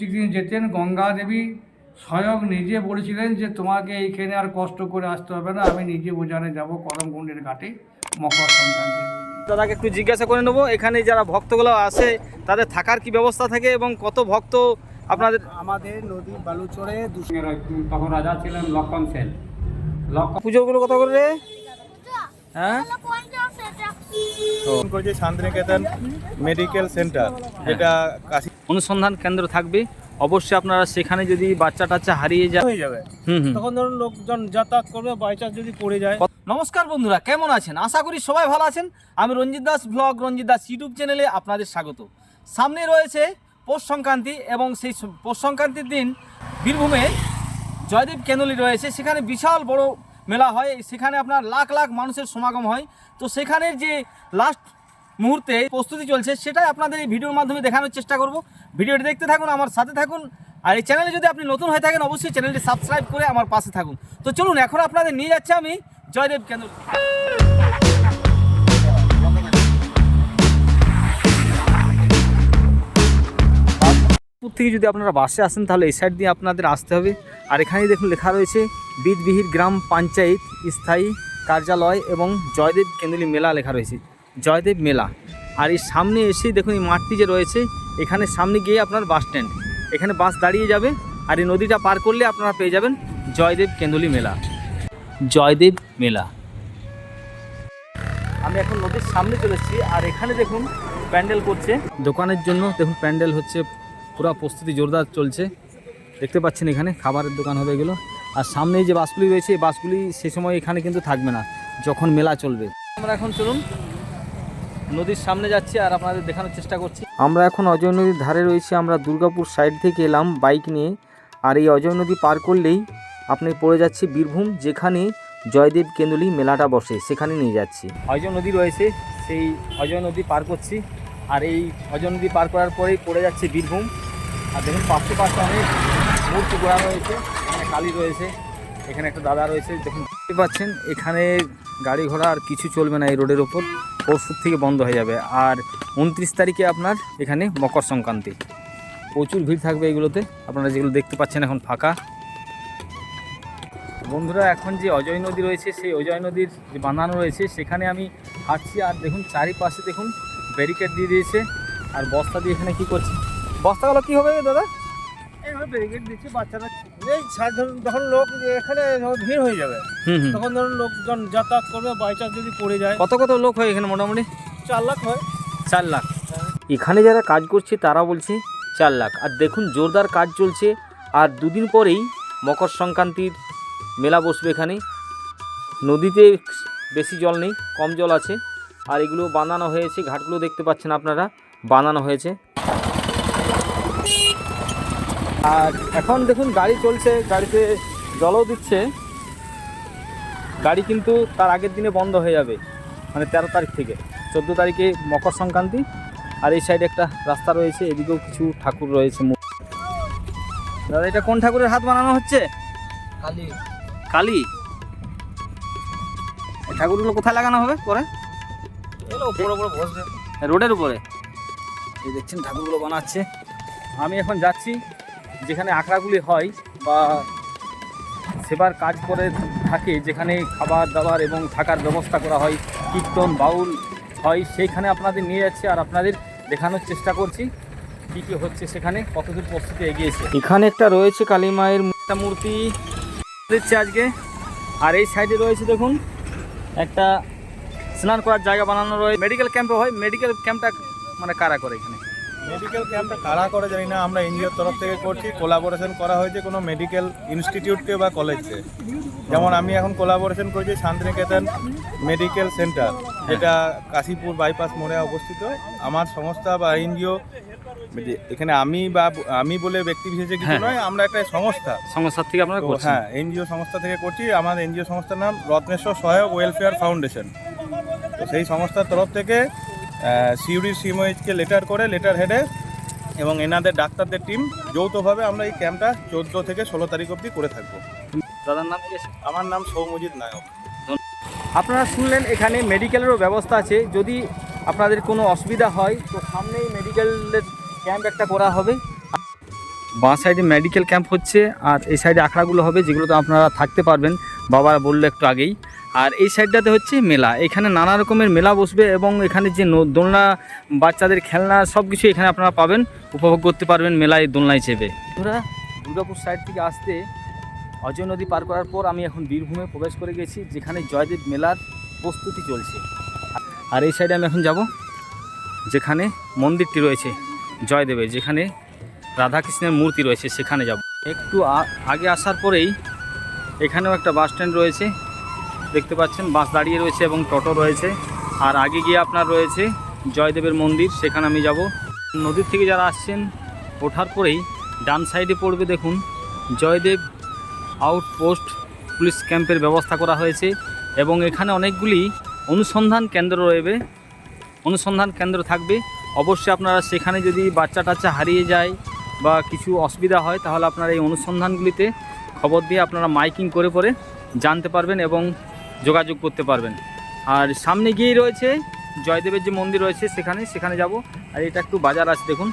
প্রত্যেকদিন যেতেন। গঙ্গা দেবী স্বয়ং নিজে বলেছিলেন যে তোমাকে এইখানে আর কষ্ট করে আসতে হবে না আমি নিজে বোঝানে যাব করমকুণ্ডের ঘাটে মকর সংক্রান্তি দাদাকে একটু জিজ্ঞাসা করে নেব এখানে যারা ভক্তগুলো আসে তাদের থাকার কি ব্যবস্থা থাকে এবং কত ভক্ত আপনাদের আমাদের নদী বালুচরে দুশো তখন রাজা ছিলেন লক্ষণ সেন। লক্ষণ পুজোগুলো কত করে রে? হ্যাঁ? শান্তিনিকেতন মেডিকেল সেন্টার যেটা কাশি অনুসন্ধান কেন্দ্র থাকবে অবশ্যই আপনারা সেখানে যদি বাচ্চা টাচ্চা হারিয়ে যায় হয়ে যাবে। তখন ধরুন লোকজন যাতায়াত করবে বাই চান্স যদি পড়ে যায়। নমস্কার বন্ধুরা কেমন আছেন? আশা করি সবাই ভালো আছেন। আমি রঞ্জিত দাস ব্লগ রঞ্জিত দাস ইউটিউব চ্যানেলে আপনাদের স্বাগত। সামনে রয়েছে পৌষ সংক্রান্তি এবং সেই পৌষ সংক্রান্তির দিন বীরভূমে জয়দেব কেন্দলি রয়েছে। সেখানে বিশাল বড় মেলা হয়। সেখানে আপনার লাখ লাখ মানুষের সমাগম হয়। তো সেখানের যে লাস্ট মুহূর্তে প্রস্তুতি চলছে, সেটাই আপনাদের এই ভিডিওর মাধ্যমে দেখানোর চেষ্টা করব। ভিডিওটি দেখতে থাকুন, আমার সাথে থাকুন, আর এই চ্যানেলে যদি আপনি নতুন হয়ে থাকেন, অবশ্যই চ্যানেলটি সাবস্ক্রাইব করে আমার পাশে থাকুন। তো চলুন, এখন আপনাদের নিয়ে যাচ্ছে আমি জয়দেব কেন্দ্র। থেকে যদি আপনারা বাসে আসেন, তাহলে এই সাইড দিয়ে আপনাদের আসতে হবে। আর এখানেই দেখুন লেখা রয়েছে, বিদবিহির গ্রাম পঞ্চায়েত স্থায়ী কার্যালয় এবং জয়দেব কেন্দুলি মেলা লেখা রয়েছে। জয়দেব মেলা। আর এই সামনে এসেই দেখুন এই মাঠটি যে রয়েছে, এখানে সামনে গিয়ে আপনার বাস স্ট্যান্ড। এখানে বাস দাঁড়িয়ে যাবে আর এই নদীটা পার করলে আপনারা পেয়ে যাবেন জয়দেব কেন্দুলি মেলা। জয়দেব মেলা। আমি এখন নদীর সামনে চলে এসেছি আর এখানে দেখুন প্যান্ডেল করছে। দোকানের জন্য দেখুন প্যান্ডেল হচ্ছে পুরো প্রস্তুতি জোরদার চলছে। দেখতে পাচ্ছেন এখানে খাবারের দোকান হবে এগুলো। আর সামনে যে বাসগুলি রয়েছে, এই বাসগুলি সে সময় এখানে কিন্তু থাকবে না, যখন মেলা চলবে। আমরা এখন চলুন নদীর সামনে যাচ্ছি আর আপনাদের দেখানোর চেষ্টা করছি। আমরা এখন অজয় নদীর ধারে রয়েছি আমরা দুর্গাপুর সাইড থেকে এলাম বাইক নিয়ে। আর এই অজয় নদী পার করলেই আপনি পড়ে যাচ্ছি বীরভূম যেখানে জয়দেব কেন্দুলি মেলাটা বসে সেখানে নিয়ে যাচ্ছি। অজয় নদী রয়েছে সেই অজয় নদী পার করছি। আর এই অজয় নদী পার করার পরেই পড়ে যাচ্ছে বীরভূম। আর দেখুন পাশে পাশে অনেক মূর্তি গোড়া রয়েছে এখানে কালী রয়েছে। এখানে একটা দাদা রয়েছে, দেখুন, দেখতে পাচ্ছেন, এখানে গাড়ি ঘোড়া আর কিছু চলবে না এই রোডের ওপর। পরশুর থেকে বন্ধ হয়ে যাবে। আর উনত্রিশ তারিখে আপনার এখানে মকর সংক্রান্তি। প্রচুর ভিড় থাকবে এগুলোতে। আপনারা যেগুলো দেখতে পাচ্ছেন এখন ফাঁকা। বন্ধুরা, এখন যে অজয় নদী রয়েছে, সেই অজয় নদীর যে বাঁধানো রয়েছে, সেখানে আমি হাঁটছি। আর দেখুন, চারিপাশে দেখুন ব্যারিকেড দিয়ে দিয়েছে। আর বস্তা দিয়ে এখানে কী করছে? বস্তাগুলো কী হবে দাদা? এইভাবে ব্যারিকেড দিচ্ছে বাচ্চারা। এই সার ধরুন যখন লোক এখানে ভিড় হয়ে যাবে তখন ধরুন লোকজন যাতায়াত করবে বাই চান্স যদি পড়ে যায়। কত কত লোক হয় এখানে মোটামুটি? চার লাখ হয়। চার লাখ। এখানে যারা কাজ করছে তারা বলছে চার লাখ। আর দেখুন জোরদার কাজ চলছে। আর দুদিন পরেই মকর সংক্রান্তির মেলা বসবে এখানে। নদীতে বেশি জল নেই কম জল আছে। আর এগুলো বানানো হয়েছে ঘাটগুলো দেখতে পাচ্ছেন আপনারা বানানো হয়েছে। আর এখন দেখুন গাড়ি চলছে গাড়িতে জলও দিচ্ছে। গাড়ি কিন্তু তার আগের দিনে বন্ধ হয়ে যাবে মানে তেরো তারিখ থেকে। চোদ্দ তারিখে মকর সংক্রান্তি আর এই সাইডে একটা রাস্তা রয়েছে এদিকেও কিছু ঠাকুর রয়েছে। দাদা এটা কোন ঠাকুরের হাত বানানো হচ্ছে? কালী? এই ঠাকুরগুলো কোথায় লাগানো হবে পরে? এগুলো উপরে উপরে বসবে। রোডের উপরে। এই দেখছেন ঠাকুরগুলো বানাচ্ছে। আমি এখন যাচ্ছি যেখানে আখড়াগুলি হয় বা সেবার কাজ করে থাকে, যেখানে খাবার দাবার এবং থাকার ব্যবস্থা করা হয়, কীর্তন, বাউল হয়, সেইখানে আপনাদের নিয়ে যাচ্ছে আর আপনাদের দেখানোর চেষ্টা করছি কী কী হচ্ছে সেখানে, কতদূর প্রস্তুতি এগিয়েছে। এখানে একটা রয়েছে কালী মায়ের একটা মূর্তি দিচ্ছে আজকে। আর এই সাইডে রয়েছে দেখুন, একটা স্নান করার জায়গা বানানো রয়েছে মেডিকেল ক্যাম্পে হয়, মেডিকেল ক্যাম্পটা মানে কারা করে এখানে? মেডিকেল ক্যাম্পটা কারা করে জানি না আমরা এনজিওর তরফ থেকে করছি। কোলাবোরেশন করা হয়েছে কোনো মেডিকেল ইনস্টিটিউটকে বা কলেজকে যেমন আমি এখন কোলাবোরেশন করেছি শান্তিনিকেতন মেডিকেল সেন্টার যেটা কাশীপুর বাইপাস মোড়ে অবস্থিত। আমার সংস্থা বা এনজিও এখানে আমি বা আমি বলে ব্যক্তি বিশেষে কিছু হ্যাঁ। নয় আমরা একটা সংস্থা। সংস্থার থেকে আমরা হ্যাঁ এনজিও সংস্থা থেকে করছি। আমার এনজিও সংস্থার নাম রত্নেশ্বর সহায়ক ওয়েলফেয়ার ফাউন্ডেশন তো সেই সংস্থার তরফ থেকে সিউড়ি সিমওএইচকে লেটার করে লেটার হেডে এবং এনাদের ডাক্তারদের টিম যৌথভাবে আমরা এই ক্যাম্পটা চোদ্দ থেকে ষোলো তারিখ অব্দি করে থাকব। দাদার নাম কি? আমার নাম সৌমজিৎ নায়ক। আপনারা শুনলেন এখানে মেডিকেলেরও ব্যবস্থা আছে। যদি আপনাদের কোনো অসুবিধা হয় তো সামনেই মেডিকেলের ক্যাম্প একটা করা হবে। বাঁ সাইডে মেডিকেল ক্যাম্প হচ্ছে আর এই সাইডে আখড়াগুলো হবে যেগুলোতে আপনারা থাকতে পারবেন, বাবারা বলল একটু আগেই। আর এই সাইডটাতে হচ্ছে মেলা, এখানে নানা রকমের মেলা বসবে এবং এখানে যে দোলনা, বাচ্চাদের খেলনা সব কিছু এখানে আপনারা পাবেন, উপভোগ করতে পারবেন মেলায় দোলনায় চেপে বন্ধুরা, দুর্গাপুর সাইড থেকে আসতে অজয় নদী পার করার পর আমি এখন বীরভূমে প্রবেশ করে গেছি, যেখানে জয়দেব মেলার প্রস্তুতি চলছে। আর এই সাইডে আমি এখন যাব, যেখানে মন্দিরটি রয়েছে জয়দেবের, যেখানে রাধাকৃষ্ণের মূর্তি রয়েছে, সেখানে যাব। একটু আগে আসার পরেই এখানেও একটা বাস স্ট্যান্ড রয়েছে, দেখতে পাচ্ছেন, বাস দাঁড়িয়ে রয়েছে এবং টোটো রয়েছে। আর আগে গিয়ে আপনার রয়েছে জয়দেবের মন্দির, সেখানে আমি যাব। নদীর থেকে যারা আসছেন, ওঠার পরেই ডান সাইডে পড়বে দেখুন, জয়দেব আউটপোস্ট পুলিশ ক্যাম্পের ব্যবস্থা করা হয়েছে এবং এখানে অনেকগুলি অনুসন্ধান কেন্দ্র রয়েবে। অনুসন্ধান কেন্দ্র থাকবে। অবশ্যই আপনারা সেখানে যদি বাচ্চা টাচ্চা হারিয়ে যায় বা কিছু অসুবিধা হয়, তাহলে আপনারা এই অনুসন্ধানগুলিতে খবর দিয়ে আপনারা মাইকিং করে পরে জানতে পারবেন এবং যোগাযোগ করতে পারবেন। আর সামনে গিয়েই রয়েছে জয়দেবের যে মন্দির রয়েছে সেখানে সেখানে যাব। আর এটা একটু বাজার আছে, দেখুন।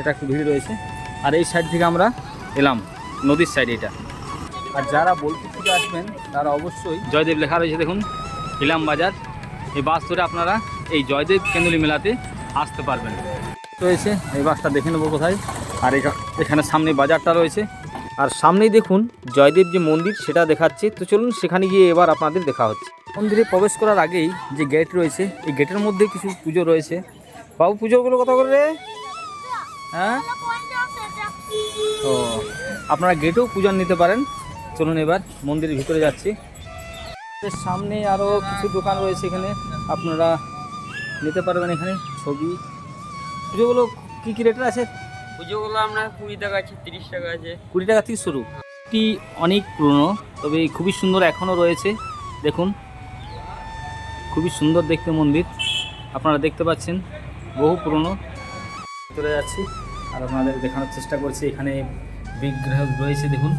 এটা একটু ভিড় রয়েছে। আর এই সাইড থেকে আমরা এলাম, নদীর সাইড এটা। আর যারা বোলপুর থেকে আসবেন, তারা অবশ্যই জয়দেব লেখা রয়েছে, দেখুন, ইলাম বাজার। এই বাস ধরে আপনারা এই জয়দেব কেন্দুলি মেলাতে আসতে পারবেন। রয়েছে, এই বাসটা দেখে নেব কোথায়। আর এখা- এখানে সামনে বাজারটা রয়েছে। আর সামনেই দেখুন জয়দেব যে মন্দির, সেটা দেখাচ্ছে। তো চলুন সেখানে গিয়ে এবার আপনাদের দেখা হচ্ছে। মন্দিরে প্রবেশ করার আগেই যে গেট রয়েছে, এই গেটের মধ্যে কিছু পুজো রয়েছে। বাবু, পুজোগুলো কত করে হ্যাঁ? তো আপনারা গেটেও পূজন নিতে পারেন। চলুন এবার মন্দিরের ভিতরে যাচ্ছি। সামনে আরও কিছু দোকান রয়েছে এখানে। আপনারা নিতে পারবেন এখানে ছবি। পুজোগুলো কী কী রেটের আছে? পুজোগুলো আমরা কুড়ি টাকা আছে তিরিশ টাকা আছে। কুড়ি টাকা থেকে শুরু। এটি অনেক পুরনো তবে খুবই সুন্দর এখনও রয়েছে। দেখুন খুবই সুন্দর দেখতে মন্দির। আপনারা দেখতে পাচ্ছেন বহু পুরনো। চলে যাচ্ছি আর আপনাদের দেখানোর চেষ্টা করছি এখানে বিগ্রহ রয়েছে দেখুন।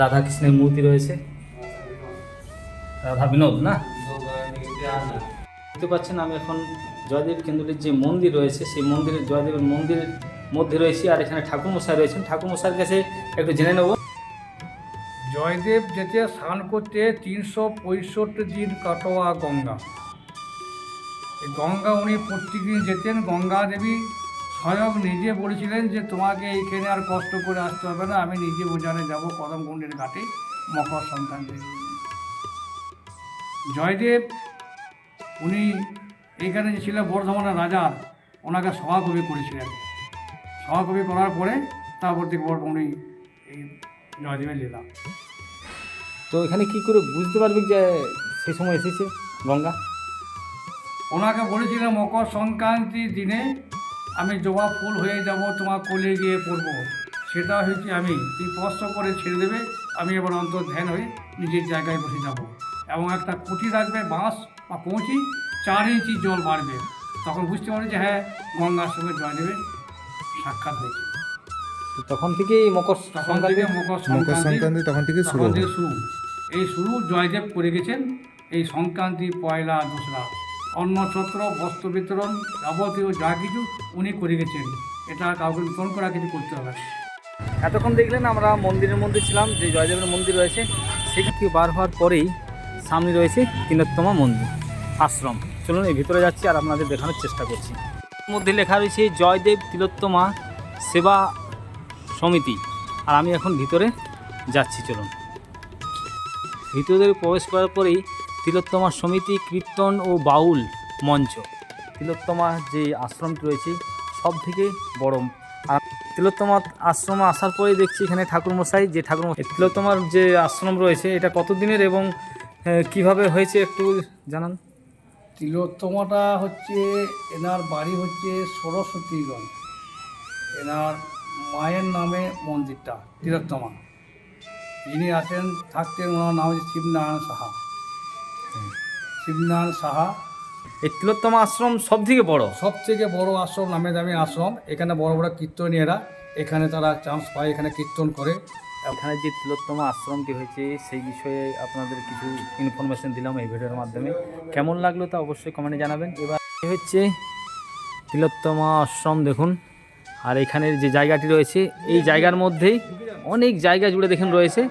রাধাকৃষ্ণের মূর্তি রয়েছে। রাধা বিনোদ না? দেখতে পাচ্ছেন আমি এখন জয়দেব কেন্দ্রের যে মন্দির রয়েছে, সেই মন্দিরের, জয়দেবের মন্দিরের মধ্যে রয়েছি আর এখানে ঠাকুর মশাই রয়েছেন। ঠাকুর মশাইয়ের কাছে একটু জেনে নেব। জয়দেব যেতে স্নান করতে তিনশো পঁয়ষট্টি দিন কাটোয়া গঙ্গা। গঙ্গা উনি প্রত্যেকদিন যেতেন। গঙ্গা দেবী স্বয়ং নিজে বলেছিলেন যে তোমাকে এইখানে আর কষ্ট করে আসতে হবে না, আমি নিজে বোঝানে যাব কদমকুণ্ডের ঘাটে মকর সংক্রান্তি জয়দেব উনি এইখানে যে ছিলেন বর্ধমানের রাজার ওনাকে সভাকবি করেছিলেন। সভাকবি করার পরে তারপর থেকে বড় উনি এই জয়দেবের লীলা। তো এখানে কি করে বুঝতে পারবে যে সেই সময় এসেছে গঙ্গা? ওনাকে বলেছিলাম মকর সংক্রান্তির দিনে আমি জবা ফুল হয়ে যাব তোমার কোলে গিয়ে পড়ব। সেটা হচ্ছে আমি। তুই স্পর্শ করে ছেড়ে দেবে আমি এবার অন্তর ধ্যান হয়ে নিজের জায়গায় বসে যাব। এবং একটা খুঁটি রাখবে বাঁশ বা পৌঁছি চার ইঞ্চি জল বাড়বে। তখন বুঝতে পারবে যে হ্যাঁ গঙ্গার সঙ্গে জয়দেবের সাক্ষাৎ হয়েছে। তো তখন থেকেই মকর তখন সংক্রান্তি থেকে মকর সংক্রান্তি সংক্রান্তি তখন থেকে শুরু শুরু। এই শুরু জয়দেব করে গেছেন। এই সংক্রান্তি পয়লা দোসরা। অন্নছত্র বস্ত্র বিতরণ যাবতীয় যা কিছু উনি করে গেছেন। এটা কাউকে বিতরণ করা কিছু করতে হবে না। এতক্ষণ দেখলেন আমরা মন্দিরের মধ্যে ছিলাম যে জয়দেবের মন্দির রয়েছে। সেখান বার হওয়ার পরেই সামনে রয়েছে তিনোত্তমা মন্দির, আশ্রম। চলুন এই ভিতরে যাচ্ছি আর আপনাদের দেখানোর চেষ্টা করছি। মধ্যে লেখা রয়েছে, জয়দেব তিলোত্তমা সেবা সমিতি। আর আমি এখন ভিতরে যাচ্ছি, চলুন। ভিতরে প্রবেশ করার পরেই তিলোত্তমা সমিতি, কীর্তন ও বাউল মঞ্চ। তিলোত্তমা যে আশ্রমটি রয়েছে সব থেকে বড়। আর তিলোত্তমা আশ্রমে আসার পরেই দেখছি এখানে ঠাকুরমশাই, যে ঠাকুর তিলোত্তমার যে আশ্রম রয়েছে, এটা কতদিনের এবং কীভাবে হয়েছে একটু জানান। তিলোত্তমাটা হচ্ছে এনার বাড়ি হচ্ছে সরস্বতীগঞ্জ। এনার মায়ের নামে মন্দিরটা তিলোত্তমা। যিনি আছেন থাকতেন ওনার নাম হচ্ছে শিবনারায়ণ সাহা। শিবনারায়ণ সাহা। এই তিলোত্তমা আশ্রম সব থেকে বড়? সব থেকে বড় আশ্রম নামে দামি আশ্রম। এখানে বড় বড় কীর্তনীয়রা এখানে তারা চান্স পায় এখানে কীর্তন করে। এখানে যে তিলোত্তমা আশ্রমটি হয়েছে, সেই বিষয়ে আপনাদের কিছু ইনফরমেশন দিলাম এই ভিডিওর মাধ্যমে। কেমন লাগল তা অবশ্যই কমেন্টে জানাবেন। এবার হচ্ছে তিলোত্তমা আশ্রম, দেখুন। আর এখানের যে জায়গাটি রয়েছে, এই জায়গার মধ্যেই অনেক জায়গা জুড়ে দেখুন রয়েছে।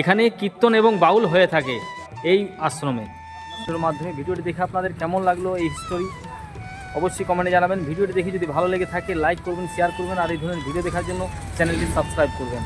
এখানে কীর্তন এবং বাউল হয়ে থাকে এই আশ্রমে। মাধ্যমে ভিডিওটি দেখে আপনাদের কেমন লাগল এই হিস্টোরি অবশ্যই কমেন্টে জানাবেন। ভিডিওটি দেখে যদি ভালো লেগে থাকে লাইক করবেন শেয়ার করবেন, আর এই ধরনের ভিডিও দেখার জন্য চ্যানেলটি সাবস্ক্রাইব করবেন।